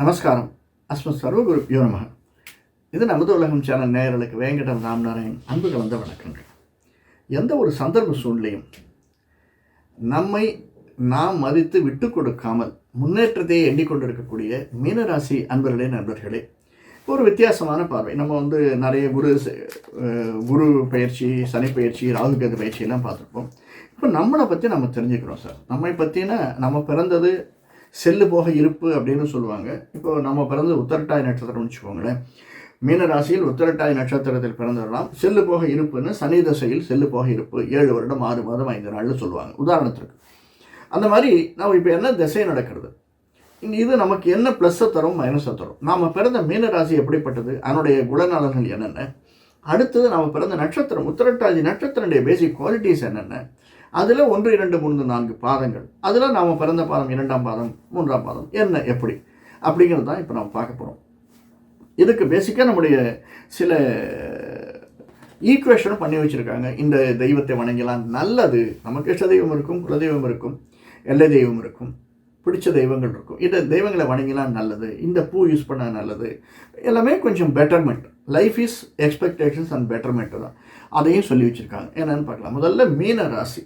நமஸ்காரம். அஸ்ம சர்வகுரு யோனமக இது நமது உலகம் சேனல் நேயர்களுக்கு வேங்கடம் ராம்நாராயண் அன்பு கலந்த வணக்கங்கள். எந்த ஒரு சந்தர்ப்ப சூழ்நிலையும் நம்மை நாம் மதித்து விட்டு கொடுக்காமல் முன்னேற்றத்தையே எண்ணிக்கொண்டிருக்கக்கூடிய மீனராசி அன்பர்களே நண்பர்களே ஒரு வித்தியாசமான பார்வை. நம்ம வந்து நிறைய குரு குரு பயிற்சி சனி பயிற்சி ராகுகேது பயிற்சியெல்லாம் பார்த்துருப்போம். இப்போ நம்மளை பற்றி நம்ம தெரிஞ்சுக்கிறோம் சார். நம்மை பற்றின நம்ம பிறந்தது செல்லு போக இருப்பு அப்படின்னு சொல்லுவாங்க. இப்போ நம்ம பிறந்தது உத்தரட்டாய் நட்சத்திரம்னு வச்சுக்கோங்களேன். மீன ராசியில் உத்தரட்டாய் நட்சத்திரத்தில் பிறந்தவர்களாம் செல்லு போக இருப்புன்னு சனி தசையில் செல்லு போக இருப்பு ஏழு வருடம் ஆறு மாதம் ஐந்து நாள்னு சொல்லுவாங்க. உதாரணத்திற்கு. அந்த மாதிரி நம்ம இப்போ என்ன திசை நடக்கிறது? இங்க இது நமக்கு என்ன ப்ளஸ்ஸை தரும் மைனஸை தரும்? நாம் பிறந்த மீன ராசி எப்படிப்பட்டது? அதனுடைய குணநலன்கள் என்னென்ன? அடுத்தது நாம் பிறந்த நட்சத்திரம் உத்திரட்டாதி நட்சத்திரனுடைய பேசிக் குவாலிட்டிஸ் என்னென்ன? அதில் ஒன்று இரண்டு மூன்று நான்கு பாதங்கள். அதில் நாம் பிறந்த பாதம் இரண்டாம் பாதம் மூன்றாம் பாதம் என்ன எப்படி? அப்படிங்கிறது தான் இப்போ நம்ம பார்க்க போகிறோம் இதுக்கு பேசிக்காக நம்முடைய சில ஈக்குவேஷனும் பண்ணி வச்சுருக்காங்க. இந்த தெய்வத்தை வணங்கலாம் நல்லது. நமக்கு இஷ்ட தெய்வம் இருக்கும் குலதெய்வம் இருக்கும் எல்லை தெய்வம் இருக்கும் பிடிச்ச தெய்வங்கள் இருக்கும். இந்த தெய்வங்களை வணங்கினால் நல்லது. இந்த பூ யூஸ் பண்ண நல்லது. எல்லாமே கொஞ்சம் betterment life is expectations and betterment தான். அதையும் சொல்லி வச்சுருக்காங்க. என்னென்னு பார்க்கலாம். முதல்ல மீன ராசி.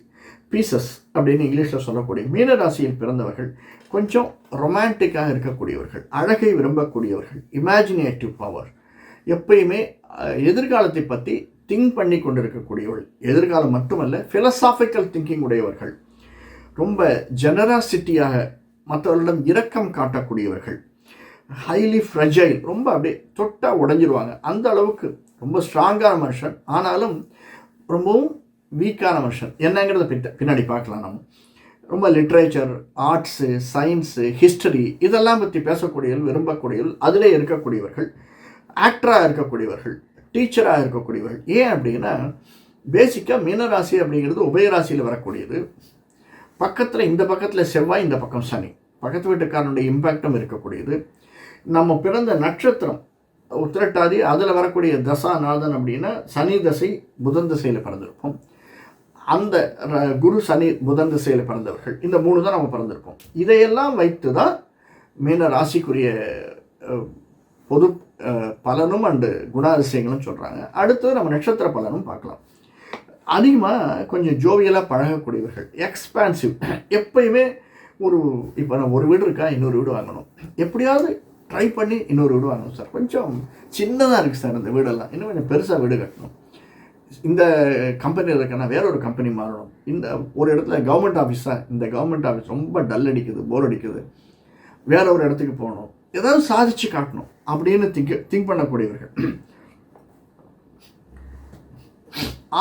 பீசஸ் அப்படின்னு இங்கிலீஷில் சொல்லக்கூடிய மீனராசியில் பிறந்தவர்கள் கொஞ்சம் ரொமான்டிக்காக இருக்கக்கூடியவர்கள் அழகை விரும்பக்கூடியவர்கள் இமேஜினேட்டிவ் பவர் எப்பயுமே எதிர்காலத்தை பற்றி திங்க் பண்ணி கொண்டிருக்கக்கூடியவர்கள் எதிர்காலம் மட்டுமல்ல ஃபிலசாஃபிக்கல் திங்கிங் உடையவர்கள். ரொம்ப ஜெனராசிட்டியாக மற்றவர்களிடம் இரக்கம் காட்டக்கூடியவர்கள். ஹைலி ஃப்ரெஜைல் ரொம்ப அப்படியே தொட்டாக உடைஞ்சிருவாங்க. அந்த அளவுக்கு ரொம்ப ஸ்ட்ராங்கான மனுஷன். ஆனாலும் ரொம்பவும் வீக்கான மனுஷன். என்னங்கிறத பிட்ட பின்னாடி பார்க்கலாம் நம்ம. ரொம்ப லிட்ரேச்சர் ஆர்ட்ஸு சயின்ஸு ஹிஸ்டரி இதெல்லாம் பற்றி பேசக்கூடியவர்கள் விரும்பக்கூடியவர்கள் அதிலே இருக்கக்கூடியவர்கள் ஆக்டராக இருக்கக்கூடியவர்கள் டீச்சராக இருக்கக்கூடியவர்கள். ஏன் அப்படின்னா பேசிக்காக மீனராசி அப்படிங்கிறது உபயராசியில் வரக்கூடியது. பக்கத்தில் இந்த பக்கத்தில் செவ்வாய் இந்த பக்கம் சனி. பக்கத்து வீட்டுக்காரனுடைய இம்பேக்டும் இருக்கக்கூடியது. நம்ம பிறந்த நட்சத்திரம் உத்திரட்டாதி அதில் வரக்கூடிய தசாநாதன் அப்படின்னா சனி தசை புதன் திசையில் பிறந்திருப்போம். அந்த குரு சனி புதன் திசையில் பிறந்தவர்கள். இந்த மூணு தான் நம்ம பிறந்திருக்கோம். இதையெல்லாம் வைத்து தான் மீன ராசிக்குரிய பொது பலனும் அண்டு குணாதிசயங்களும் சொல்கிறாங்க அடுத்து நம்ம நட்சத்திர பலனும் பார்க்கலாம். அதிகமாக கொஞ்சம் ஜோவியலாக பழகக்கூடியவர்கள் எக்ஸ்பான்சிவ் எப்பயுமே ஒரு இப்போ நான் ஒரு வீடு இருக்கா இன்னொரு வீடு வாங்கணும். எப்படியாவது ட்ரை பண்ணி இன்னொரு வீடு வாங்கணும் சார். கொஞ்சம் சின்னதாக இருக்குது சார் இந்த வீடெல்லாம். இன்னும் கொஞ்சம் பெருசாக வீடு கட்டணும். இந்த கம்பெனியில் இருக்கனா வேற ஒரு கம்பெனி மாறணும். இந்த ஒரு இடத்துல கவர்மெண்ட் ஆஃபீஸாக இந்த கவர்மெண்ட் ஆஃபீஸ் ரொம்ப டல் அடிக்குது போர் அடிக்குது. வேற ஒரு இடத்துக்கு போகணும். ஏதாவது சாதிச்சு காட்டணும் அப்படின்னு திங்க் திங்க் பண்ணக்கூடியவர்கள்.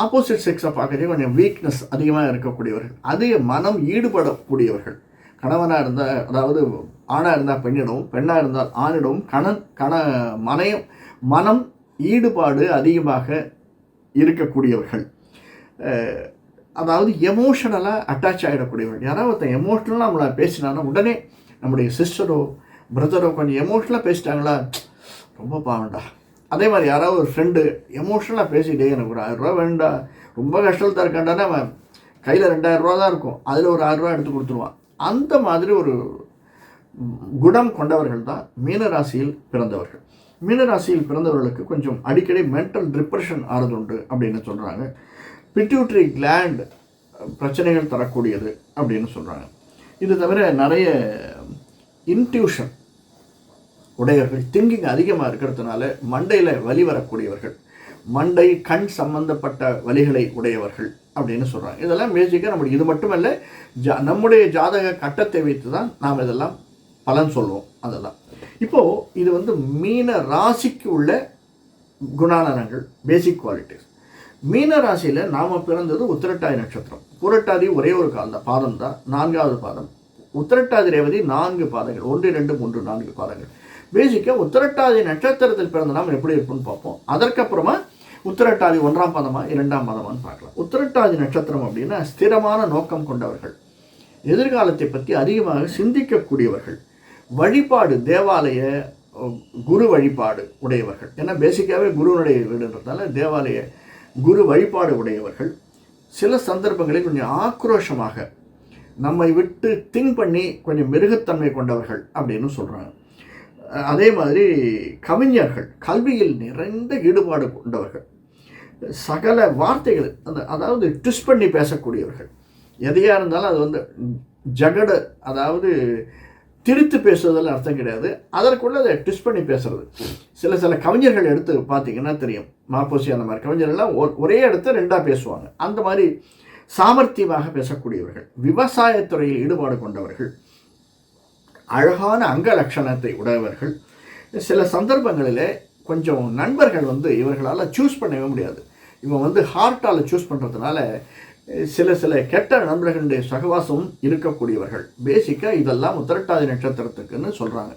ஆப்போசிட் செக்ஸை பார்க்கறதே கொஞ்சம் வீக்னஸ் அதிகமாக இருக்கக்கூடியவர்கள். அதிக மனம் ஈடுபடக்கூடியவர்கள். கணவனாக இருந்தால் அதாவது ஆணாக இருந்தால் பெண்ணிடவும் பெண்ணாக இருந்தால் ஆணிடவும் கணன் கண மனையும் மனம் ஈடுபாடு அதிகமாக இருக்கக்கூடியவர்கள். அதாவது எமோஷனலாக அட்டாச் ஆகிடக்கூடியவர்கள் யாராவது ஒருத்தன் எமோஷ்னலாக நம்மளை பேசினானா உடனே நம்முடைய சிஸ்டரோ பிரதரோ கொஞ்சம் எமோஷ்னலாக பேசிட்டாங்களா? ரொம்ப பாவண்டா அதே மாதிரி யாராவது ஒரு ஃப்ரெண்டு எமோஷ்னலாக பேசிட்டே எனக்கு ஒரு ஆயிரரூவா வேண்டா ரொம்ப கஷ்டத்தில் இருக்காண்டானே அவன் கையில் ரெண்டாயிரரூவா தான் இருக்கும். அதில் ஒரு ஆயிரரூவா எடுத்து கொடுத்துருவான். அந்த மாதிரி ஒரு குணம் கொண்டவர்கள் தான் மீனராசியில் பிறந்தவர்கள். மீனராசியில் பிறந்தவர்களுக்கு கொஞ்சம் அடிக்கடி மென்டல் டிப்ரெஷன் ஆறதுண்டு அப்படின்னு சொல்கிறாங்க பிட்யூட்ரி கிளாண்ட் பிரச்சனைகள் தரக்கூடியது அப்படின்னு சொல்கிறாங்க இது தவிர நிறைய இன்ட்யூஷன் உடையவர்கள் திங்கிங் அதிகமாக இருக்கிறதுனால மண்டையில் வலி வரக்கூடியவர்கள் மண்டை கண் சம்பந்தப்பட்ட வலிகளை உடையவர்கள் அப்படின்னு சொல்கிறாங்க இதெல்லாம் பேசிக்காக நம்மளுக்கு இது மட்டுமல்ல ஜா நம்முடைய ஜாதக கட்டத்தை வைத்து தான் நாம் இதெல்லாம் பலன் சொல்லுவோம் அதெல்லாம். இப்போது இது வந்து மீன ராசிக்கு உள்ள குணாநலங்கள் பேசிக் குவாலிட்டிஸ் மீன ராசியில் நாம் பிறந்தது உத்திரட்டாய் நட்சத்திரம். புரட்டாதி ஒரே ஒரு கால் தான் பாதம் தான் நான்காவது பாதம். உத்திரட்டாதி ரேவதி நான்கு பாதங்கள் ஒன்று ரெண்டு மூன்று நான்கு பாதங்கள். பேசிக்காக உத்திரட்டாதி நட்சத்திரத்தில் பிறந்த நாம் எப்படி இருக்கும்னு பார்ப்போம். அதற்கப்புறமா உத்திரட்டாதி ஒன்றாம் பாதமா இரண்டாம் பாதமான்னு பார்க்கலாம். உத்திரட்டாதி நட்சத்திரம் அப்படின்னா ஸ்திரமான நோக்கம் கொண்டவர்கள் எதிர்காலத்தை பற்றி அதிகமாக சிந்திக்கக்கூடியவர்கள். வழிபாடு தேவாலய குரு வழிபாடு உடையவர்கள். ஏன்னா பேசிக்காகவே குருவனுடைய வீடுன்றதால தேவாலய குரு வழிபாடு உடையவர்கள். சில சந்தர்ப்பங்களில் கொஞ்சம் ஆக்ரோஷமாக நம்மை விட்டு திங்க் பண்ணி கொஞ்சம் மிருகத்தன்மை கொண்டவர்கள் அப்படின்னு சொல்கிறாங்க அதே மாதிரி கவிஞர்கள் கல்வியில் நிறைந்த ஈடுபாடு கொண்டவர்கள் சகல வார்த்தைகள் அந்த அதாவது ட்விஸ்ட் பண்ணி பேசக்கூடியவர்கள். எதையாக இருந்தாலும் அது வந்து ஜகட அதாவது திரித்து பேசுறதுல அர்த்தம் கிடையாது. அதற்குள்ள அதை ட்விஸ்ட் பண்ணி பேசுறது. சில சில கவிஞர்கள் எடுத்து பார்த்தீங்கன்னா தெரியும். மாப்போசி அந்த மாதிரி கவிஞர்கள்லாம் ஒரே இடத்த ரெண்டாக பேசுவாங்க. அந்த மாதிரி சாமர்த்தியமாக பேசக்கூடியவர்கள் விவசாயத்துறையில் ஈடுபாடு கொண்டவர்கள் அழகான அங்க லட்சணத்தை உடையவர்கள் சில சந்தர்ப்பங்களில் கொஞ்சம் நண்பர்கள் வந்து இவர்களால் சூஸ் பண்ணவே முடியாது. இவன் வந்து ஹார்ட்டால் சூஸ் பண்ணுறதுனால சில சில கெட்ட நண்பர்களுடைய சகவாசமும் இருக்கக்கூடியவர்கள். பேசிக்காக இதெல்லாம் உத்திரட்டாதி நட்சத்திரத்துக்குன்னு சொல்கிறாங்க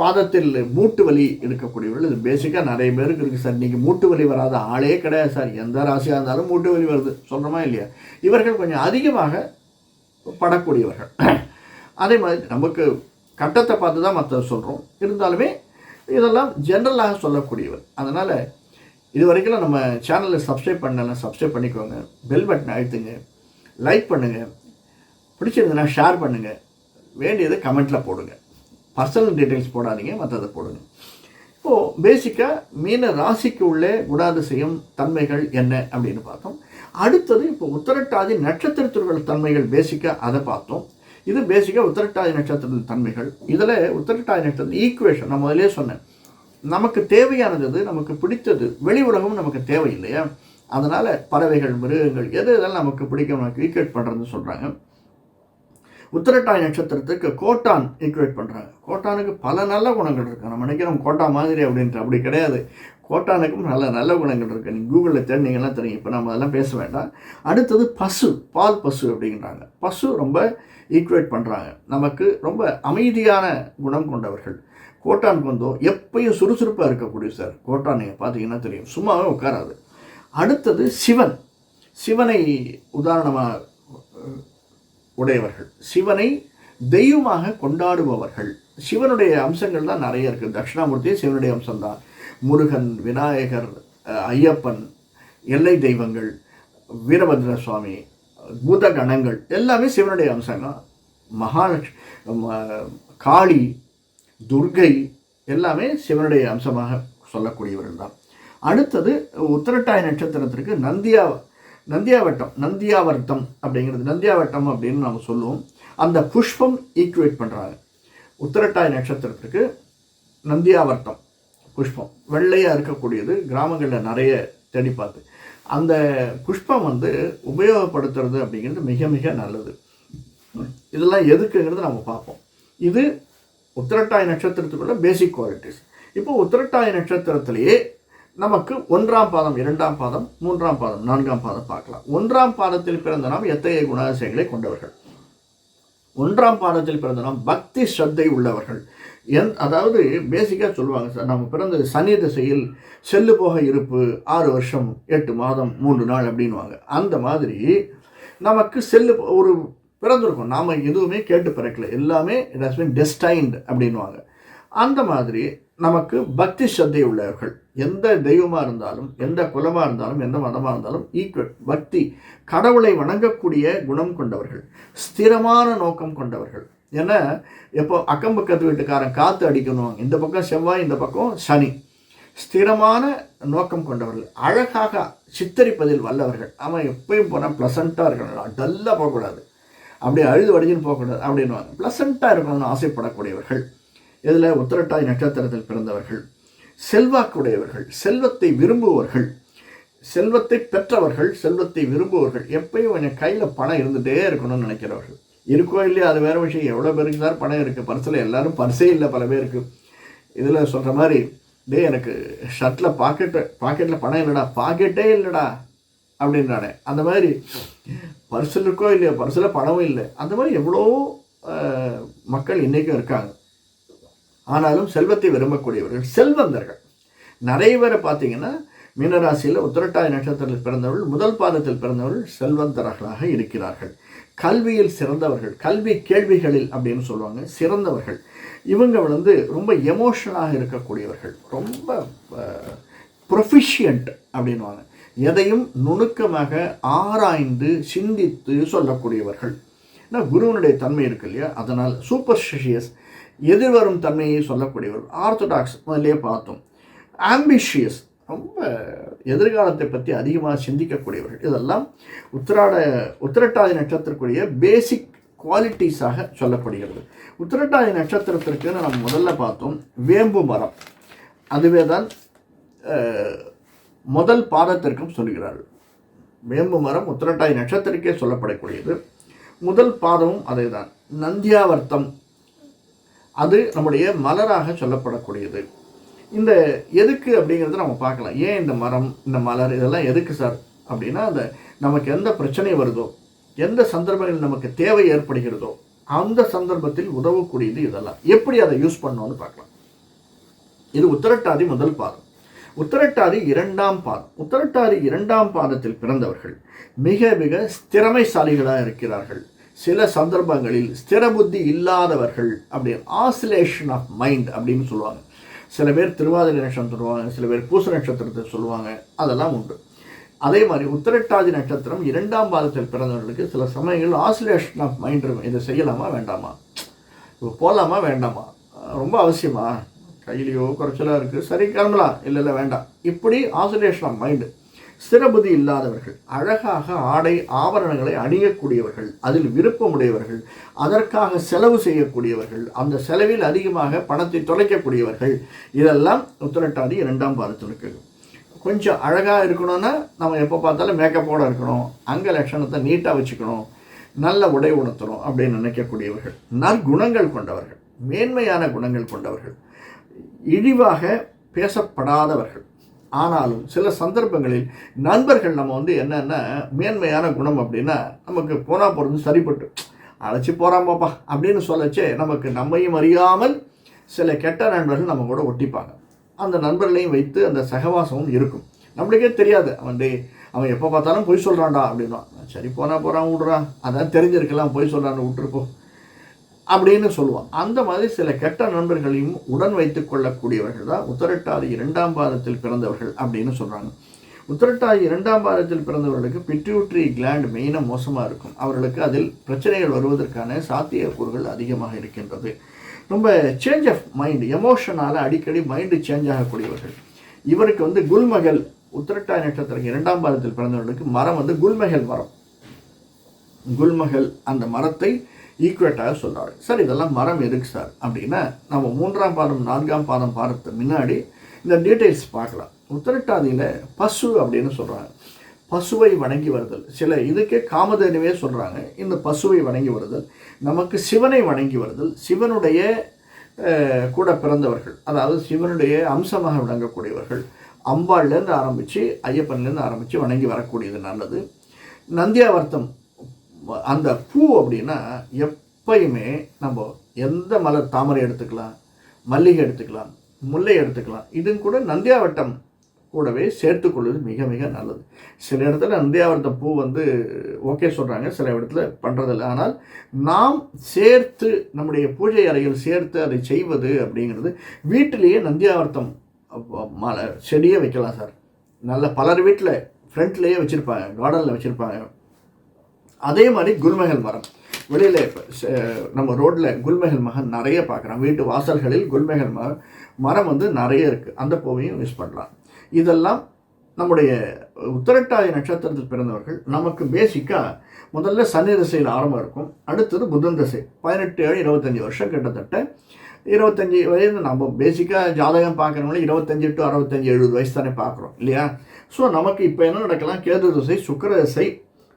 பாதத்தில் மூட்டு வலி இருக்கக்கூடியவர்கள் இது பேசிக்காக நிறைய பேருக்கு இருக்குது சார். இன்றைக்கி மூட்டு வலி வராத ஆளே கிடையாது சார். எந்த ராசியாக இருந்தாலும் மூட்டு வலி வருது. சொல்கிறோமா இல்லையா? இவர்கள் கொஞ்சம் அதிகமாக படக்கூடியவர்கள். அதே மாதிரி நமக்கு கட்டத்தை பார்த்து தான் மற்ற சொல்கிறோம் இருந்தாலுமே இதெல்லாம் ஜென்ரலாக சொல்லக்கூடியவர். அதனால் இது வரைக்கும் நம்ம சேனலில் சப்ஸ்கிரைப் பண்ணலாம் சப்ஸ்கிரைப் பண்ணிக்கோங்க. பெல் பட்டன் அழுத்துங்க. லைக் பண்ணுங்கள் பிடிச்சிருந்ததுன்னா ஷேர் பண்ணுங்கள் வேண்டியதை கமெண்ட்டில் போடுங்க. பர்சனல் டீட்டெயில்ஸ் போடாதீங்க மற்றதை போடுங்க. இப்போது பேசிக்காக மீன ராசிக்கு உள்ளே குணாதிசயம் தன்மைகள் என்ன அப்படின்னு பார்த்தோம். அடுத்தது இப்போ உத்தரட்டாதி நட்சத்திரத்திற்குள்ள தன்மைகள் பேசிக்காக அதை பார்த்தோம். இது பேசிக்காக உத்தரட்டாதி நட்சத்திரத்தின் தன்மைகள். இதில் உத்தரட்டாதி நட்சத்திரம் ஈக்குவேஷன் நான் முதலே சொன்னேன். நமக்கு தேவையானது நமக்கு பிடித்தது வெளி உலகம் நமக்கு தேவை இல்லையா அதனால் பறவைகள் மிருகங்கள் எது இதெல்லாம் நமக்கு பிடிக்கும் நமக்கு ஈக்குவேட் பண்ணுறதுன்னு சொல்கிறாங்க உத்தரட்டாய் நட்சத்திரத்துக்கு கோட்டான் ஈக்குவேட் பண்ணுறாங்க கோட்டானுக்கு பல நல்ல குணங்கள் இருக்குது நம்ம நினைக்கிறோம் கோட்டா மாதிரி அப்படின்ட்டு அப்படி கிடையாது. கோட்டானுக்கும் நல்ல நல்ல குணங்கள் இருக்குது நீங்கள் கூகுளில் தேடினீங்கன்னா தெரியும். இப்போ நம்ம அதெல்லாம் பேச வேண்டாம். அடுத்தது பசு பால் பசு அப்படிங்கிறாங்க. பசு ரொம்ப ஈக்குவேட் பண்ணுறாங்க நமக்கு ரொம்ப அமைதியான குணம் கொண்டவர்கள். கோட்டானுக்கு வந்தோ எப்பயும் சுறுசுறுப்பாக இருக்கக்கூடிய சார். கோட்டான் நீங்கள் பார்த்தீங்கன்னா தெரியும். சும்மாவே உட்காராது. அடுத்தது சிவன். சிவனை உதாரணமாக உடையவர்கள். சிவனை தெய்வமாக கொண்டாடுபவர்கள். சிவனுடைய அம்சங்கள் தான் நிறைய இருக்குது தட்சிணாமூர்த்தி சிவனுடைய அம்சம்தான். முருகன் விநாயகர் ஐயப்பன் எல்லை தெய்வங்கள் வீரபத்ர சுவாமி பூத கணங்கள் எல்லாமே சிவனுடைய அம்சங்கள். மகாலட்சுமி காளி துர்கை எல்லாமே சிவனுடைய அம்சமாக சொல்லக்கூடியவர்கள் தான். அடுத்தது உத்திரட்டாய நட்சத்திரத்திற்கு நந்தியா நந்தியாவட்டம் நந்தியாவர்த்தம் அப்படிங்கிறது. நந்தியாவட்டம் அப்படின்னு நம்ம சொல்லுவோம். அந்த புஷ்பம் ஈக்குவேட் பண்ணுறாங்க உத்திரட்டாய் நட்சத்திரத்திற்கு நந்தியாவர்த்தம் புஷ்பம். வெள்ளையாக இருக்கக்கூடியது கிராமங்களில் நிறைய தேடி பார்த்து. அந்த புஷ்பம் வந்து உபயோகப்படுத்துறது அப்படிங்கிறது மிக மிக நல்லது. இதெல்லாம் எதுக்குங்கிறது நம்ம பார்ப்போம். இது உத்திரட்டாய் நட்சத்திரத்துக்குள்ள பேசிக் குவாலிட்டிஸ் இப்போ உத்திரட்டாய் நட்சத்திரத்திலேயே நமக்கு ஒன்றாம் பாதம் இரண்டாம் பாதம் மூன்றாம் பாதம் நான்காம் பாதம் பார்க்கலாம். ஒன்றாம் பாதத்தில் பிறந்த நாம் எத்தகைய குணாதிசயங்களை கொண்டவர்கள்? ஒன்றாம் பாதத்தில் பிறந்த நாம் பக்தி ஸ்ரத்தை உள்ளவர்கள். என் அதாவது பேசிக்காக சொல்லுவாங்க சார் நம்ம பிறந்த சனி திசையில் செல்லு போக இருப்பு ஆறு வருஷம் எட்டு மாதம் மூன்று நாள் அப்படின்வாங்க அந்த மாதிரி நமக்கு செல்லு ஒரு பிறந்திருக்கும். நாம் எதுவுமே கேட்டு பிறக்கல. எல்லாமே இட் ஹஸ் பின் டெஸ்டைன்ட் அப்படின்வாங்க அந்த மாதிரி நமக்கு பக்தி ஸ்ரத்தை உள்ளவர்கள் எந்த தெய்வமாக இருந்தாலும் எந்த குலமாக இருந்தாலும் எந்த மதமாக இருந்தாலும் ஈக்குவல் பக்தி கடவுளை வணங்கக்கூடிய குணம் கொண்டவர்கள் ஸ்திரமான நோக்கம் கொண்டவர்கள். ஏன்னா எப்போ அக்கம் பக்கத்து வீட்டுக்காரன் காற்று அடிக்கணும் இந்த பக்கம் செவ்வாய் இந்த பக்கம் சனி. ஸ்திரமான நோக்கம் கொண்டவர்கள் அழகாக சித்தரிப்பதில் வல்லவர்கள். அவன் எப்பயும் போனால் ப்ளசண்ட்டாக இருக்கணும். டல்லாக போகக்கூடாது. அப்படியே அழுது வடிஞ்சுன்னு போகக்கூடாது அப்படின்னு ப்ளசண்ட்டாக இருக்கணும்னு ஆசைப்படக்கூடியவர்கள் இதில் உத்திரட்டாய் நட்சத்திரத்தில் பிறந்தவர்கள் செல்வாக்குடையவர்கள் செல்வத்தை விரும்புவர்கள் செல்வத்தை பெற்றவர்கள் செல்வத்தை விரும்புவர்கள் எப்பயும் கொஞ்சம் கையில் பணம் இருந்துகிட்டே இருக்கணும்னு நினைக்கிறவர்கள். இருக்கோ இல்லையா அது வேறு விஷயம். எவ்வளோ பேருக்கு தான் பணம் இருக்குது பர்சில் எல்லோரும் பர்சே இல்லை பல பேருக்கு. இதில் சொல்கிற மாதிரி டே எனக்கு ஷர்ட்டில் பாக்கெட்டு பாக்கெட்டில் பணம் இல்லைடா பாக்கெட்டே இல்லைடா அப்படின்றானே. அந்த மாதிரி பர்ஸில் இருக்கோ இல்லையோ பரிசில் பணமும் இல்லை. அந்த மாதிரி எவ்வளோ மக்கள் இன்றைக்கும் இருக்காங்க. ஆனாலும் செல்வத்தை விரும்பக்கூடியவர்கள் செல்வந்தர்கள். நிறைய பேரை பார்த்தீங்கன்னா மீனராசியில் உத்திரட்டாய நட்சத்திரத்தில் பிறந்தவர்கள் முதல் பாதத்தில் பிறந்தவர்கள் செல்வந்தர்களாக இருக்கிறார்கள். கல்வியில் சிறந்தவர்கள் கல்வி கேள்விகளில் அப்படின்னு சொல்லுவாங்க சிறந்தவர்கள். இவங்க வந்து ரொம்ப எமோஷனாக இருக்கக்கூடியவர்கள். ரொம்ப ப்ரொஃபிஷியன்ட் அப்படின்வாங்க எதையும் நுணுக்கமாக ஆராய்ந்து சிந்தித்து சொல்லக்கூடியவர்கள். ஏன்னா குருவனுடைய தன்மை இருக்கு இல்லையா? அதனால் சூப்பர்ஸ்டிஷியஸ் எதிர்வரும் தன்மையை சொல்லக்கூடியவர். ஆர்த்தடாக்ஸ் முதலே பார்த்தோம். ஆம்பிஷியஸ் ரொம்ப எதிர்காலத்தை பற்றி அதிகமாக சிந்திக்கக்கூடியவர்கள். இதெல்லாம் உத்திராட உத்திரட்டாதி நட்சத்திரக்குரிய பேசிக் குவாலிட்டிஸாக சொல்லப்படுகிறது. உத்திரட்டாதி நட்சத்திரத்திற்குன்னு நம்ம முதல்ல பார்த்தோம் வேம்பு மரம். அதுவே தான் முதல் பாதத்திற்கும் சொல்கிறார்கள் வேம்பு மரம் உத்திரட்டாய் நட்சத்திரக்கே சொல்லப்படக்கூடியது. முதல் பாதமும் அதே தான் நந்தியாவர்த்தம். அது நம்முடைய மலராக சொல்லப்படக்கூடியது. இந்த எதுக்கு அப்படிங்கிறத நம்ம பார்க்கலாம். ஏன் இந்த மரம் இந்த மலர் இதெல்லாம் எதுக்கு சார்? அப்படின்னா அந்த நமக்கு எந்த பிரச்சனை வருதோ எந்த சந்தர்ப்பங்களில் நமக்கு தேவை ஏற்படுகிறதோ அந்த சந்தர்ப்பத்தில் உதவக்கூடியது இதெல்லாம். எப்படி அதை யூஸ் பண்ணோன்னு பார்க்கலாம். இது உத்தரட்டாதி முதல் பாதம். உத்தரட்டாதி இரண்டாம் பாதம் உத்தரட்டாதி இரண்டாம் பாதத்தில் பிறந்தவர்கள் மிக மிக திறமைசாலிகளாக இருக்கிறார்கள். சில சந்தர்ப்பங்களில் ஸ்திர புத்தி இல்லாதவர்கள் அப்படி ஆசிலேஷன் ஆஃப் மைண்ட் அப்படின்னு சொல்லுவாங்க. சில பேர் திருவாதிரை நட்சத்திரம் சொல்லுவாங்க சில பேர் பூச நட்சத்திரத்தை சொல்லுவாங்க அதெல்லாம் உண்டு. அதே மாதிரி உத்திரட்டாதி நட்சத்திரம் இரண்டாம் பாதத்தில் பிறந்தவர்களுக்கு சில சமயங்கள் ஆசிலேஷன் ஆஃப் மைண்ட் இருக்கும். இதை செய்யலாமா வேண்டாமா? இப்போ போகலாமா வேண்டாமா? ரொம்ப அவசியமா? கையிலையோ குறைச்சலாக இருக்குது சரி கிளம்பலாம். இல்லை இல்லை வேண்டாம். இப்படி ஆசிலேஷன் ஆஃப் மைண்டு. சிறபுதி இல்லாதவர்கள் அழகாக ஆடை ஆபரணங்களை அணியக்கூடியவர்கள் அதில் விருப்பமுடையவர்கள் அதற்காக செலவு செய்யக்கூடியவர்கள் அந்த செலவில் அதிகமாக பணத்தை தொலைக்கக்கூடியவர்கள். இதெல்லாம் உத்திரட்டாதி இரண்டாம் பாதத்தில் இருக்குது கொஞ்சம் அழகாக இருக்கணும்னா நம்ம எப்போ பார்த்தாலும் மேக்கப்போட இருக்கணும். அங்க லட்சணத்தை நீட்டாக வச்சுக்கணும். நல்ல உடை உணர்த்தணும் அப்படின்னு நினைக்கக்கூடியவர்கள். நற்குணங்கள் கொண்டவர்கள். மேன்மையான குணங்கள் கொண்டவர்கள். இழிவாக பேசப்படாதவர்கள். ஆனாலும் சில சந்தர்ப்பங்களில் நண்பர்கள் நம்ம வந்து என்னென்ன மேன்மையான குணம் அப்படின்னா நமக்கு போனால் போகிறது சரிப்பட்டு அழைச்சி போகிறான் பாப்பா அப்படின்னு சொல்லச்சே நமக்கு நம்மையும் அறியாமல் சில கெட்ட நண்பர்கள் நம்ம கூட ஒட்டிப்பாங்க. அந்த நண்பர்களையும் வைத்து அந்த சகவாசமும் இருக்கும். நம்மளுக்கே தெரியாது. அவன் டேய் அவன் எப்போ பார்த்தாலும் பொய் சொல்கிறான்டா அப்படின்னா சரி போனால் போகிறான் விட்றான். அதான் தெரிஞ்சிருக்கலாம் பொய் சொல்கிறான்னு விட்டுருப்போம். அப்படின்னு சொல்லுவான். அந்த மாதிரி சில கெட்ட நண்பர்களையும் உடன் வைத்துக் கொள்ளக்கூடியவர்கள் தான் உத்தரட்டாதி இரண்டாம் பாதத்தில் பிறந்தவர்கள் அப்படின்னு சொல்கிறாங்க உத்தரட்டாதி இரண்டாம் பாதத்தில் பிறந்தவர்களுக்கு பிட்யூட்ரி கிளாண்ட் மெயினாக மோசமாக இருக்கும். அவர்களுக்கு அதில் பிரச்சனைகள் வருவதற்கான சாத்தியக்கூறுகள் அதிகமாக இருக்கின்றது. ரொம்ப சேஞ்ச் ஆஃப் மைண்டு எமோஷனால் அடிக்கடி மைண்டு சேஞ்ச் ஆகக்கூடியவர்கள். இவருக்கு வந்து குல்மகள் உத்திரட்டாதி நட்சத்திரம் இரண்டாம் பாதத்தில் பிறந்தவர்களுக்கு மரம் வந்து குல்மகள் மரம். குல்மகள் அந்த மரத்தை ஈக்குவேட்டாக சொல்கிறாரு சார் இதெல்லாம் மரம் எதுக்கு சார்? அப்படின்னா நம்ம மூன்றாம் பாதம் நான்காம் பாதம் பாதத்து முன்னாடி இந்த டீட்டெயில்ஸ் பார்க்கலாம். உத்திரட்டாதியில் பசு அப்படின்னு சொல்கிறாங்க பசுவை வணங்கி வருதல். சில இதுக்கே காமதேனுவே சொல்கிறாங்க இந்த பசுவை வணங்கி வருதல். நமக்கு சிவனை வணங்கி வருதல். சிவனுடைய கூட பிறந்தவர்கள் அதாவது சிவனுடைய அம்சமாக விளங்கக்கூடியவர்கள் அம்பாள்லேருந்து ஆரம்பித்து ஐயப்பன்லேருந்து ஆரம்பித்து வணங்கி வரக்கூடியது நல்லது. நந்தியாவர்த்தம் அந்த பூ அப்படின்னா எப்பயுமே நம்ம எந்த மலர் தாமரை எடுத்துக்கலாம் மல்லிகை எடுத்துக்கலாம் முல்லை எடுத்துக்கலாம். இதுவும் கூட நந்தியாவட்டம் கூடவே சேர்த்துக்கொள்வது மிக மிக நல்லது. சில இடத்துல நந்தியாவட்டம் பூ வந்து ஓகே சொல்கிறாங்க சில இடத்துல பண்ணுறதில்ல ஆனால் நாம் சேர்த்து நம்முடைய பூஜை அறையில் சேர்த்து அதை செய்வது அப்படிங்கிறது வீட்டிலேயே நந்தியாவர்த்தம் மலை செடியே வைக்கலாம் சார். நல்ல பலர் வீட்டில் ஃப்ரண்ட்லேயே வச்சுருப்பாங்க கார்டனில் வச்சுருப்பாங்க. அதே மாதிரி குல்மகல் மரம். வெளியில் இப்போ நம்ம ரோட்டில் குல்மகல் மரம் நிறைய பார்க்குறோம் வீட்டு வாசல்களில் குல்மகல் மரம் மரம் வந்து நிறைய இருக்குது அந்த பூவையும் யூஸ் பண்ணலாம். இதெல்லாம் நம்முடைய உத்தரட்டாதி நட்சத்திரத்தில் பிறந்தவர்கள் நமக்கு பேசிக்காக முதல்ல சனி திசையில் ஆரம்பம் இருக்கும். அடுத்தது புதன் திசை. பதினெட்டு ஏழு இருபத்தஞ்சி வருஷம் கிட்டத்தட்ட இருபத்தஞ்சி வயது நம்ம பேசிக்காக ஜாதகம் பார்க்குறவங்களே இருபத்தஞ்சி டு அறுபத்தஞ்சி எழுபது வயசு தானே பார்க்குறோம் இல்லையா? ஸோ நமக்கு இப்போ என்ன நடக்கலாம்? கேது திசை சுக்கர திசை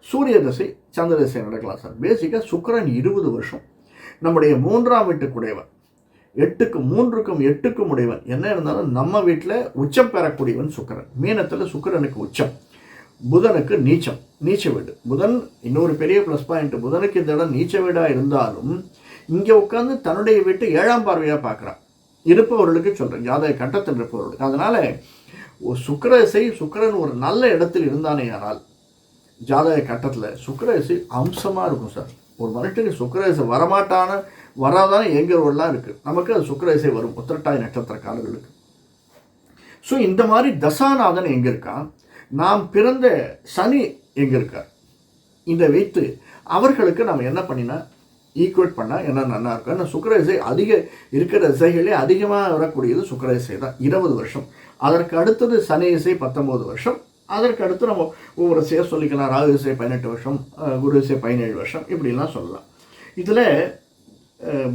சூரிய திசை சந்திர திசை நடக்கலாம் சார். பேசிக்காக சுக்கரன் இருபது வருஷம். நம்முடைய மூன்றாம் வீட்டுக்குடையவன் எட்டுக்கு மூன்றுக்கும் எட்டுக்கும் உடையவன். என்ன இருந்தாலும் நம்ம வீட்டில் உச்சம் பெறக்கூடியவன் சுக்கிரன். மீனத்தில் சுக்கிரனுக்கு உச்சம். புதனுக்கு நீச்சம் நீச்ச வீடு. புதன் இன்னொரு பெரிய ப்ளஸ் பாயிண்ட் புதனுக்கு இந்த இடம் நீச்ச வீடாக இருந்தாலும் இங்கே உட்காந்து தன்னுடைய வீட்டை ஏழாம் பார்வையாக பார்க்குறான். இருப்பவர்களுக்கு சொல்கிறேன் ஜாதக கட்டத்தில் இருப்பவர்களுக்கு. அதனால் சுக்கரசை சுக்கிரன் ஒரு நல்ல இடத்தில் இருந்தானே ஆனால் ஜாதக கட்டத்தில் சுக்கரேசு அம்சமாக இருக்கும் சார். ஒரு மனுஷனுக்கு சுக்கரேசு வரமாட்டான வராதான எங்கிறவெல்லாம் இருக்குது நமக்கு அது சுக்கரேசை வரும். உத்திரட்டாய் நட்சத்திரக்காரர்களுக்கு ஸோ இந்த மாதிரி தசாநாதன் எங்கே இருக்கான் நாம் பிறந்த சனி எங்கே இருக்கார்? இதை வைத்து அவர்களுக்கு நம்ம என்ன பண்ணினா ஈக்குவேட் பண்ணால் என்ன நல்லா இருக்கும்? ஏன்னா சுக்கர அதிக இருக்கிற திசைகளே அதிகமாக வரக்கூடியது சுக்கரேசை தான் இருபது வருஷம். அதற்கு அடுத்தது சனி இசை பத்தொம்போது வருஷம். அதற்கு அடுத்து நம்ம ஒவ்வொரு திசையாக சொல்லிக்கலாம். ராகு திசை பதினெட்டு வருஷம் குரு திசை பதினேழு வருஷம் இப்படிலாம் சொல்லலாம். இதில்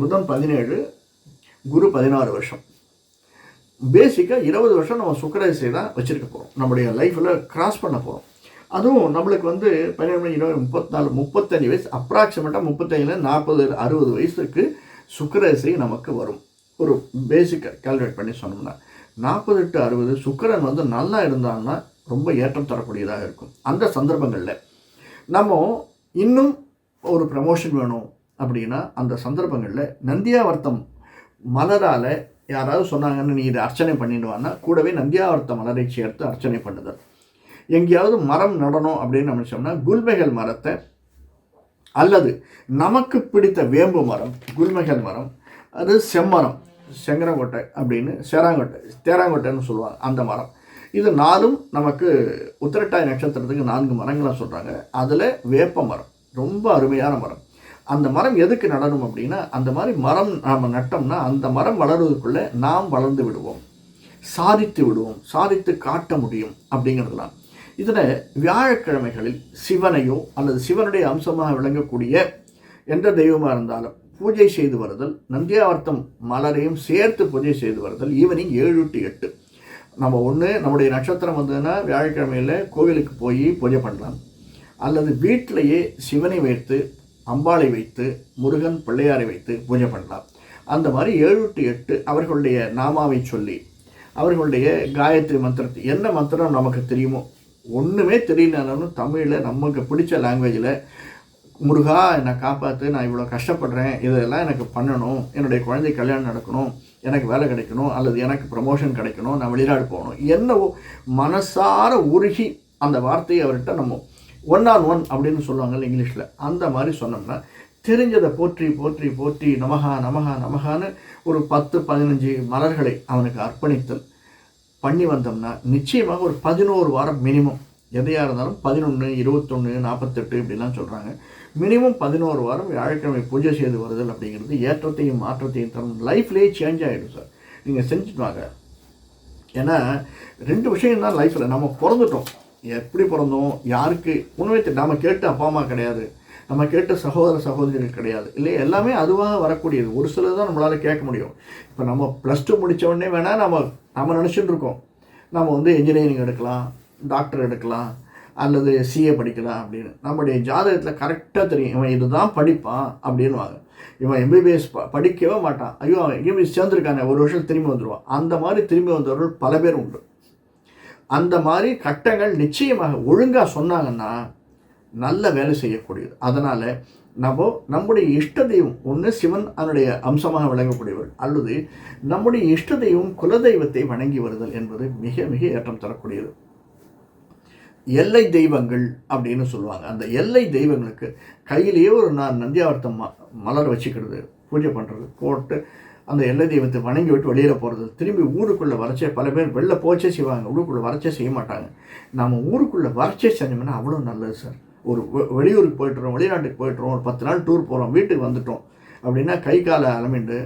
புதன் பதினேழு குரு பதினாறு வருஷம். பேசிக்காக இருபது வருஷம் நம்ம சுக்கர திசை தான் வச்சுருக்க போகிறோம் நம்முடைய லைஃப்பில் கிராஸ் பண்ண போகிறோம் அதுவும் நம்மளுக்கு வந்து பன்னிரெண்டு இருபது முப்பத்தினாலு முப்பத்தஞ்சு வயசு அப்ராக்சிமேட்டாக முப்பத்தஞ்சில் நாற்பது அறுபது வயசுக்கு சுக்கர திசை நமக்கு வரும். ஒரு பேசிக்காக கால்குலேட் பண்ணி சொன்னோம்னா நாற்பது டு அறுபது சுக்கரன் வந்து நல்லா இருந்தாங்கன்னா ரொம்ப ஏற்றம் தரக்கூடியதாக இருக்கும். அந்த சந்தர்ப்பங்களில் நம்ம இன்னும் ஒரு ப்ரமோஷன் வேணும் அப்படின்னா அந்த சந்தர்ப்பங்களில் நந்தியாவர்த்தம் மலரால் யாராவது சொன்னாங்கன்னு நீ இதை அர்ச்சனை பண்ணிடுவான்னா கூடவே நந்தியாவர்த்த மலரை சேர்த்து அர்ச்சனை பண்ணுதல் எங்கேயாவது மரம் நடணும் அப்படின்னு நினச்சோம்னா குல்மைகள் மரத்தை அல்லது நமக்கு பிடித்த வேம்பு மரம் குல்மைகள் மரம் அது செம்மரம் செங்கரங்கொட்டை அப்படின்னு சேராங்கோட்டை தேராங்கோட்டைன்னு சொல்லுவாங்க அந்த மரம். இது நாலும் நமக்கு உத்திரட்டாய் நட்சத்திரத்துக்கு நான்கு மரங்களாக சொல்கிறாங்க அதில் வேப்ப மரம் ரொம்ப அருமையான மரம். அந்த மரம் எதுக்கு நடணும் அப்படின்னா அந்த மாதிரி மரம் நாம் நட்டோம்னா அந்த மரம் வளருவதற்குள்ளே நாம் வளர்ந்து விடுவோம். சாதித்து விடுவோம் சாதித்து காட்ட முடியும் அப்படிங்கிறதுலாம் இதில் வியாழக்கிழமைகளில் சிவனையோ அல்லது சிவனுடைய அம்சமாக விளங்கக்கூடிய எந்த தெய்வமாக இருந்தாலும் பூஜை செய்து வருதல் நந்தியாவர்த்தம் மலரையும் சேர்த்து பூஜை செய்து வருதல் ஈவினிங் ஏழு டு எட்டு. நம்ம ஒன்று நம்முடைய நட்சத்திரம் வந்ததுன்னா வியாழக்கிழமையில் கோவிலுக்கு போய் பூஜை பண்ணலாம். அல்லது வீட்டிலேயே சிவனை வைத்து அம்பாளை வைத்து முருகன் பிள்ளையாரை வைத்து பூஜை பண்ணலாம். அந்த மாதிரி ஏழு டு எட்டு அவர்களுடைய நாமாவை சொல்லி அவர்களுடைய காயத்ரி மந்திரத்தை என்ன மந்திரம் நமக்கு தெரியுமோ ஒன்றுமே தெரியலனாலும் தமிழில் நமக்கு பிடிச்ச லாங்குவேஜில் முருகா என்னை காப்பாற்று நான் இவ்வளோ கஷ்டப்படுறேன் இதெல்லாம் எனக்கு பண்ணணும் என்னுடைய குழந்தை கல்யாணம் நடக்கணும் எனக்கு வேலை கிடைக்கணும் அல்லது எனக்கு ப்ரமோஷன் கிடைக்கணும் நான் வெளிநாடு போகணும் என்னவோ மனசார உருகி அந்த வார்த்தையை அவர்கிட்ட நம்ம ஒன் ஆன் ஒன் அப்படின்னு சொல்லுவாங்கல்ல இங்கிலீஷில் அந்த மாதிரி சொன்னோம்னா தெரிஞ்சதை போற்றி போற்றி போற்றி நமகா நமகா நமகான்னு ஒரு பத்து பதினஞ்சு மலர்களை அவனுக்கு அர்ப்பணித்தல் பண்ணி வந்தோம்னா நிச்சயமாக ஒரு பதினோரு வாரம் மினிமம் எதையாக இருந்தாலும் பதினொன்று இருபத்தொன்று நாற்பத்தெட்டு இப்படிலாம் சொல்கிறாங்க மினிமம் பதினோரு வாரம் வியாழக்கிழமை பூஜை செய்து வருதல் அப்படிங்கிறது ஏற்றத்தையும் மாற்றத்தையும் தரும். லைஃப்லேயே சேஞ்ச் ஆகிடும் சார் நீங்கள் செஞ்சுட்டு வாங்க. ஏன்னா ரெண்டு விஷயம் தான் லைஃப்பில் நம்ம பிறந்துட்டோம். எப்படி பிறந்தோம்? யாருக்கு? உண்மை தெ- கேட்ட அப்பா அம்மா கிடையாது. நம்ம கேட்ட சகோதர சகோதரிகள் கிடையாது. இல்லை எல்லாமே அதுவாக வரக்கூடியது. ஒரு சிலர் தான் நம்மளால் கேட்க முடியும். இப்போ நம்ம ப்ளஸ் டூ முடித்தவொடனே வேணால் நம்ம நம்ம நினச்சிட்டு இருக்கோம். நம்ம வந்து இன்ஜினியரிங் எடுக்கலாம் டாக்டர் எடுக்கலாம் அல்லது சிஏ படிக்கலாம் அப்படின்னு. நம்முடைய ஜாதகத்தில் கரெக்டாக தெரியும். இவன் இதுதான் படிப்பான் அப்படின்னுவாங்க. இவன் எம்பிபிஎஸ் ப படிக்கவே மாட்டான். ஐயோ அவன் எம்பிபிஎஸ் சேர்ந்துருக்கானே ஒரு வருஷம் திரும்பி வந்துடுவான் அந்த மாதிரி திரும்பி வந்தவர்கள் பல பேர் உண்டு. அந்த மாதிரி கட்டங்கள் நிச்சயமாக ஒழுங்காக சொன்னாங்கன்னா நல்ல வேலை செய்யக்கூடியது. அதனால் நம்ம நம்முடைய இஷ்ட தெய்வம் ஒன்று சிவன் அதனுடைய அம்சமாக விளங்கக்கூடியவர் அல்லது நம்முடைய இஷ்ட தெய்வம் குலதெய்வத்தை வணங்கி வருதல் என்பது மிக மிக ஏற்றம் தரக்கூடியது. எல்லை தெய்வங்கள் அப்படின்னு சொல்லுவாங்க. அந்த எல்லை தெய்வங்களுக்கு கையிலேயே ஒரு நான் நந்தியாவர்த்தம் ம மலர் வச்சுக்கிறது பூஜை பண்ணுறது போட்டு அந்த எல்லை தெய்வத்தை வணங்கி விட்டு வெளியில் போகிறது திரும்பி ஊருக்குள்ளே வரச்சே பல பேர் வெளில போச்சே செய்வாங்க. ஊருக்குள்ளே வரச்சே செய்ய மாட்டாங்க. நம்ம ஊருக்குள்ளே வரச்சே செஞ்சோம்னா அவ்வளோ நல்லது சார். ஒரு வெ- வெளியூருக்கு போய்ட்டுறோம் வெளிநாட்டுக்கு போய்ட்டுறோம் ஒரு பத்து நாள் டூர் போகிறோம் வீட்டுக்கு வந்துட்டோம் அப்படின்னா கை காலை அலமிண்டு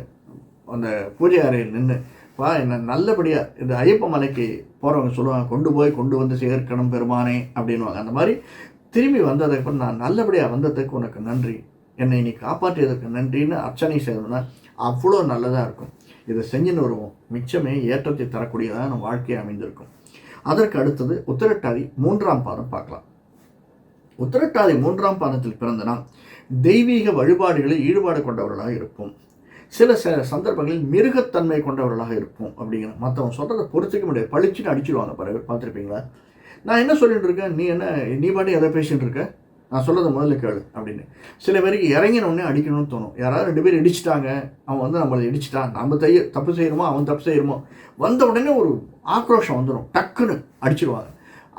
அந்த பூஜை அறையில் நின்று வா என்ன நல்லபடியாக இந்த ஐயப்ப மலைக்கு போகிறவங்க சொல்லுவாங்க கொண்டு போய் கொண்டு வந்து சேர்க்கணும் பெருமானே அப்படின்வாங்க அந்த மாதிரி திரும்பி வந்ததுக்கப்புறம் நான் நல்லபடியாக வந்ததுக்கு உனக்கு நன்றி. என்னை நீ காப்பாற்றியதற்கு நன்றின்னு அர்ச்சனை செய்தோம்னா அவ்வளோ நல்லதாக இருக்கும். இதை செஞ்சுன்னு வருவோம். மிச்சமே ஏற்றத்தை தரக்கூடியதாக நம்ம வாழ்க்கை அமைந்திருக்கும். அதற்கு அடுத்தது உத்திரட்டாதி மூன்றாம் பாதம் பார்க்கலாம். உத்திரட்டாதி மூன்றாம் பாதத்தில் பிறந்தனா தெய்வீக வழிபாடுகளில் ஈடுபாடு கொண்டவர்களாக இருப்போம். சில ச சந்தர்ப்பங்களில் மிருகத்தன்மை கொண்டவர்களாக இருப்போம் அப்படிங்கிற மற்றவங்க சொல்கிறத பொறுத்துக்க முடியாது. பளிச்சுன்னு அடிச்சிடுவாங்க பிறகு பார்த்துருப்பீங்களா? நான் என்ன சொல்லிட்டு இருக்கேன்? நீ என்ன நீ பாட்டி எதை பேசிட்டு இருக்க? நான் சொல்கிறத முதல்ல கேளு அப்படின்னு. சில பேருக்கு இறங்கின உடனே அடிக்கணும்னு தோணும். யாராவது ரெண்டு பேர் இடிச்சிட்டாங்க அவன் வந்து நம்மளை இடிச்சிட்டான். நம்ம தைய தப்பு செய்யணுமோ அவன் தப்பு செய்யணுமோ. வந்த உடனே ஒரு ஆக்ரோஷம் வந்துடும் டக்குன்னு அடிச்சிடுவாங்க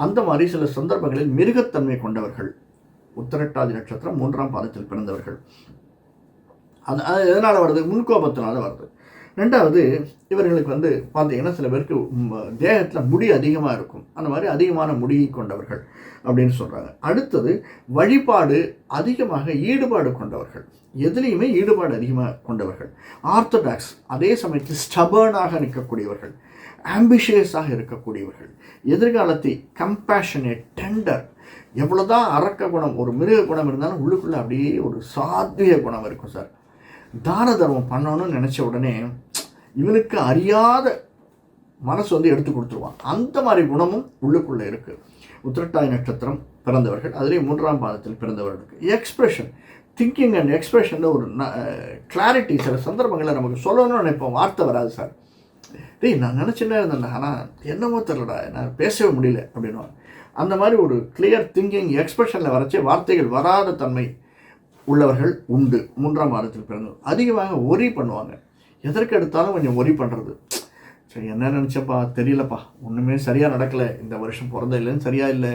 அந்த மாதிரி சில சந்தர்ப்பங்களில் மிருகத்தன்மை கொண்டவர்கள் உத்தரட்டாதி நட்சத்திரம் மூன்றாம் பாதத்தில் பிறந்தவர்கள். அது அது எதனால் வருது? முன்கோபத்தினால வருது. ரெண்டாவது இவர்களுக்கு வந்து பார்த்தீங்கன்னா சில பேருக்கு தேகத்தில் முடி அதிகமாக இருக்கும். அந்த மாதிரி அதிகமான முடி கொண்டவர்கள் அப்படின்னு சொல்கிறாங்க அடுத்தது வழிபாடு அதிகமாக ஈடுபாடு கொண்டவர்கள். எதுலேயுமே ஈடுபாடு அதிகமாக கொண்டவர்கள். ஆர்த்தடாக்ஸ் அதே சமயத்தில் ஸ்டபர்னாக நிற்கக்கூடியவர்கள். ஆம்பிஷியஸாக இருக்கக்கூடியவர்கள். எதிர்காலத்தை கம்பேஷனேட் டெண்டர் எவ்வளோதான் அரக்க குணம் ஒரு மிருக குணம் இருந்தாலும் உள்ளுக்குள்ளே அப்படியே ஒரு சாத்விய குணம் இருக்கும் சார். தான தர்மம் பண்ணணும்னு நினச்ச உடனே இவனுக்கு அறியாத மனசு வந்து எடுத்து கொடுத்துருவான் அந்த மாதிரி குணமும் உள்ளுக்குள்ளே இருக்குது உத்திரட்டாய் நட்சத்திரம் பிறந்தவர்கள் அதிலே மூன்றாம் பாதத்தில் பிறந்தவர்களுக்கு. எக்ஸ்பிரஷன் திங்கிங் அண்ட் எக்ஸ்பிரஷன் ஒரு கிளாரிட்டி சில சந்தர்ப்பங்களில் நமக்கு சொல்லணும்னு நினைப்போம். வார்த்தை வராது சார். டேய் நான் நினச்சின்னே இருந்தேன் ஆனால் என்னமோ தெரிலடா நான் பேசவே முடியல அப்படின்னு அந்த மாதிரி ஒரு கிளியர் திங்கிங் எக்ஸ்பிரஷனில் வரைச்சி வார்த்தைகள் வராத தன்மை உள்ளவர்கள் உண்டு. மூன்றாம் வாரத்தில் பிறந்தவர் அதிகமாக ஒரி பண்ணுவாங்க. எதற்கு எடுத்தாலும் கொஞ்சம் ஒரி பண்ணுறது சரி என்ன நினச்சப்பா? தெரியலப்பா. ஒன்றுமே சரியாக நடக்கலை. இந்த வருஷம் பிறந்த இல்லைன்னு சரியாக இல்லை.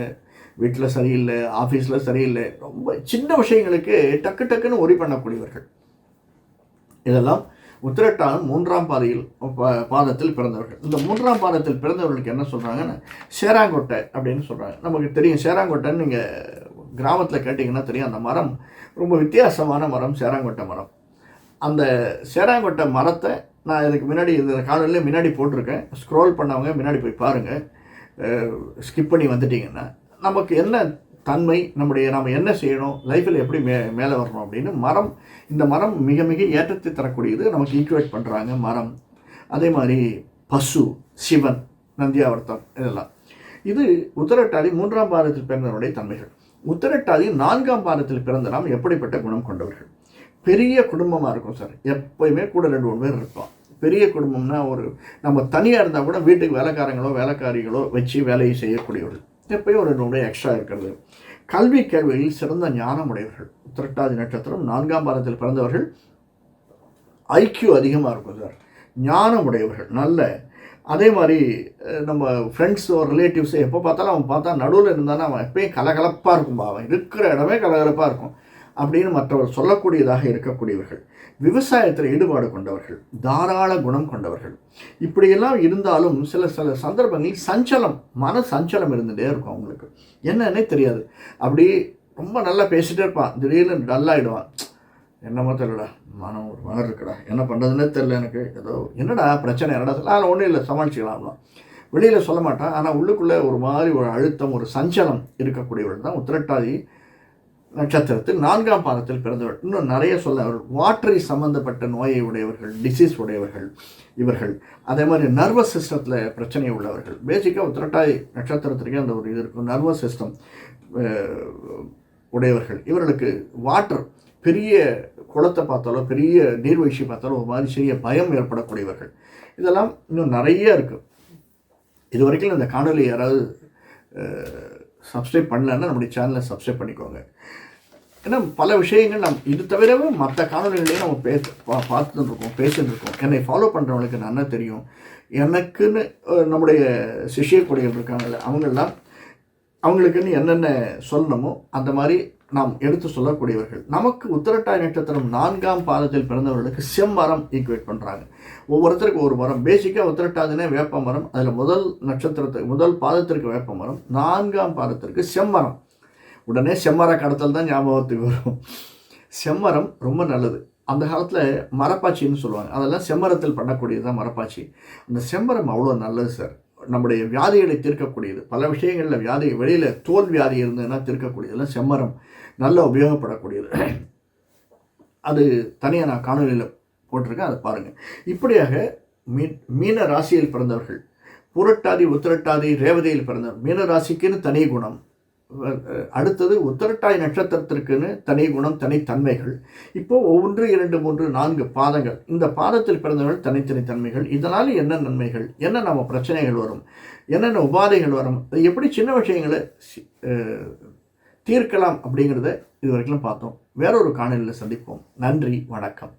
வீட்டில் சரியில்லை. ஆஃபீஸில் சரியில்லை. ரொம்ப சின்ன விஷயங்களுக்கு டக்கு டக்குன்னு ஒரி பண்ணக்கூடியவர்கள். இதெல்லாம் உத்திரட்டானம் மூன்றாம் பாதையில் பாதத்தில் பிறந்தவர்கள். இந்த மூன்றாம் பாதத்தில் பிறந்தவர்களுக்கு என்ன சொல்கிறாங்கன்னா சேராங்கொட்டை அப்படின்னு சொல்கிறாங்க நமக்கு தெரியும் சேராங்கொட்டைன்னு நீங்கள் கிராமத்தில் கேட்டிங்கன்னா தெரியும். அந்த மரம் ரொம்ப வித்தியாசமான மரம் சேராங்கொட்டை மரம். அந்த சேராங்கொட்டை மரத்தை நான் இதுக்கு முன்னாடி இந்த காலையில் முன்னாடி போட்டிருக்கேன். ஸ்க்ரோல் பண்ணவங்க முன்னாடி போய் பாருங்கள் ஸ்கிப் பண்ணி வந்துட்டிங்கன்னா நமக்கு என்ன தன்மை நம்முடைய நாம் என்ன செய்யணும் லைஃப்பில் எப்படி மே மேலே வரணும் அப்படின்னு மரம் இந்த மரம் மிக மிக ஏற்றத்தை தரக்கூடியது நமக்கு ஈக்குவேட் பண்ணுறாங்க மரம். அதே மாதிரி பசு சிவன் நந்தியாவர்த்தம் இதெல்லாம். இது உத்தரட்டாதி மூன்றாம் பாதத்தில் பிறந்தவருடைய தன்மைகள். உத்தரட்டாதி நான்காம் பாதத்தில் பிறந்த நாம் எப்படிப்பட்ட குணம் கொண்டவர்கள்? பெரிய குடும்பமாக இருக்கும் சார். எப்போயுமே கூட ரெண்டு மூணு பேர் இருப்போம். பெரிய குடும்பம்னா ஒரு நம்ம தனியாக இருந்தால் கூட வீட்டுக்கு வேலைக்காரங்களோ வேலைக்காரிகளோ வச்சு வேலையை செய்யக்கூடியவர்கள். எப்பயும் ஒரு ரெண்டு எக்ஸ்ட்ரா இருக்கிறது. கல்வி கேள்விகளில் சிறந்த ஞானம் உடையவர்கள். உத்திரட்டாதி நட்சத்திரம் நான்காம் பாதத்தில் பிறந்தவர்கள். ஐக்கியூ அதிகமாக இருக்கும் சார். ஞானம் உடையவர்கள். நல்ல அதே மாதிரி நம்ம ஃப்ரெண்ட்ஸோ ரிலேட்டிவ்ஸோ எப்போ பார்த்தாலும் அவன் பார்த்தா நடுவில் இருந்தானா அவன் எப்பயும் கலகலப்பாக இருக்கும்பா அவன் இருக்கிற இடமே கலகலப்பாக இருக்கும். அப்படின்னு மற்றவர் சொல்லக்கூடியதாக இருக்கக்கூடியவர்கள். விவசாயத்தில் ஈடுபாடு கொண்டவர்கள் தாராள குணம் கொண்டவர்கள். இப்படியெல்லாம் இருந்தாலும் சில சில சந்தர்ப்பங்களில் சஞ்சலம் மன சஞ்சலம் இருந்துகிட்டே இருக்கும் அவங்களுக்கு. என்னன்னே தெரியாது. அப்படி ரொம்ப நல்லா பேசிகிட்டே இருப்பான். திடீர்னு டல்லாகிடுவான் என்னமோ தெரியலடா. மனம் ஒரு மாதிரி இருக்குடா என்ன பண்ணுறதுன்னே தெரில எனக்கு. ஏதோ என்னடா பிரச்சனை என்னடா ஆனால் ஒன்றும் இல்லை. சமாளிச்சிக்கலாம்லாம் வெளியில் சொல்ல மாட்டான். ஆனால் உள்ளுக்குள்ளே ஒரு மாதிரி ஒரு அழுத்தம் ஒரு சஞ்சலம் இருக்கக்கூடியவர்கள் தான் உத்திரட்டாதி நட்சத்திரத்தில் நான்காம் பாதத்தில் பிறந்தவர் இன்னும் நிறைய சொல்ல அவர் வாட்டரி சம்மந்தப்பட்ட நோயை உடையவர்கள் டிசீஸ் உடையவர்கள் இவர்கள். அதே மாதிரி நர்வஸ் சிஸ்டத்தில் பிரச்சனை உள்ளவர்கள். பேசிக்காக உத்திரட்டாய் நட்சத்திரத்திற்கே அந்த ஒரு இது இருக்கும். நர்வஸ் சிஸ்டம் உடையவர்கள். இவர்களுக்கு வாட்டர் பெரிய குளத்தை பார்த்தாலோ பெரிய நீர்வீழ்ச்சி பார்த்தாலோ ஒரு மாதிரி சிறிய பயம் ஏற்படக்கூடியவர்கள். இதெல்லாம் இன்னும் நிறைய இருக்குது இது வரைக்கும் இந்த காணொலி யாராவது சப்ஸ்கிரைப் பண்ணலன்னா நம்முடைய சேனலை சப்ஸ்கிரைப் பண்ணிக்கோங்க. ஏன்னா பல விஷயங்கள் நம் இது தவிரவும் மற்ற காணொலிகளையும் நம்ம பேச பா பார்த்துட்டு இருக்கோம் பேசிட்டு இருக்கோம் என்னை ஃபாலோ பண்ணுறவங்களுக்கு நல்லா தெரியும். எனக்குன்னு நம்முடைய சிஷிய கொடிகள் இருக்காங்கல்ல அவங்கெல்லாம் அவங்களுக்குன்னு என்னென்ன சொல்லணுமோ அந்த மாதிரி நாம் எடுத்து சொல்லக்கூடியவர்கள். நமக்கு உத்தரட்டாய் நட்சத்திரம் நான்காம் பாதத்தில் பிறந்தவர்களுக்கு செம்மரம் ஈக்குவேட் பண்ணுறாங்க ஒவ்வொருத்தருக்கு ஒரு மரம். பேசிக்காக உத்திரட்டாதினே வேப்ப மரம். அதில் முதல் நட்சத்திரத்துக்கு முதல் பாதத்திற்கு வேப்ப மரம். நான்காம் பாதத்திற்கு செம்மரம். உடனே செம்மர கடத்தல் தான் ஞாபகத்துக்கு வரும். செம்மரம் ரொம்ப நல்லது. அந்த காலத்தில் மரப்பாச்சின்னு சொல்லுவாங்க. அதெல்லாம் செம்மரத்தில் பண்ணக்கூடியது தான் மரப்பாச்சி. அந்த செம்மரம் அவ்வளோ நல்லது சார். நம்முடைய வியாதிகளை தீர்க்கக்கூடியது. பல விஷயங்களில் வியாதி வெளியில் தோல் வியாதி இருந்ததுன்னா தீர்க்கக்கூடியதெல்லாம் செம்மரம். நல்லா உபயோகப்படக்கூடியது. அது தனியாக நான் காணொலியில் போட்டிருக்கேன் அதை பாருங்கள் இப்படியாக மீன் மீன ராசியில் பிறந்தவர்கள் புரட்டாதி உத்திரட்டாதி ரேவதியில் பிறந்தவர் மீன ராசிக்குன்னு தனி குணம். அடுத்தது உத்தரட்டாய் நட்சத்திரத்திற்குன்னு தனி குணம் தனித்தன்மைகள் இப்போது ஒன்று இரண்டு மூன்று நான்கு பாதங்கள். இந்த பாதத்தில் பிறந்தவர்கள் தனித்தனி தன்மைகள். இதனால் என்ன நன்மைகள்? என்ன நம்ம பிரச்சனைகள் வரும்? என்னென்ன உபாதைகள் வரும்? எப்படி சின்ன விஷயங்களை தீர்க்கலாம் அப்படிங்கிறத இது வரைக்கும் பார்த்தோம். வேறொரு காணொலியில் சந்திப்போம். நன்றி வணக்கம்.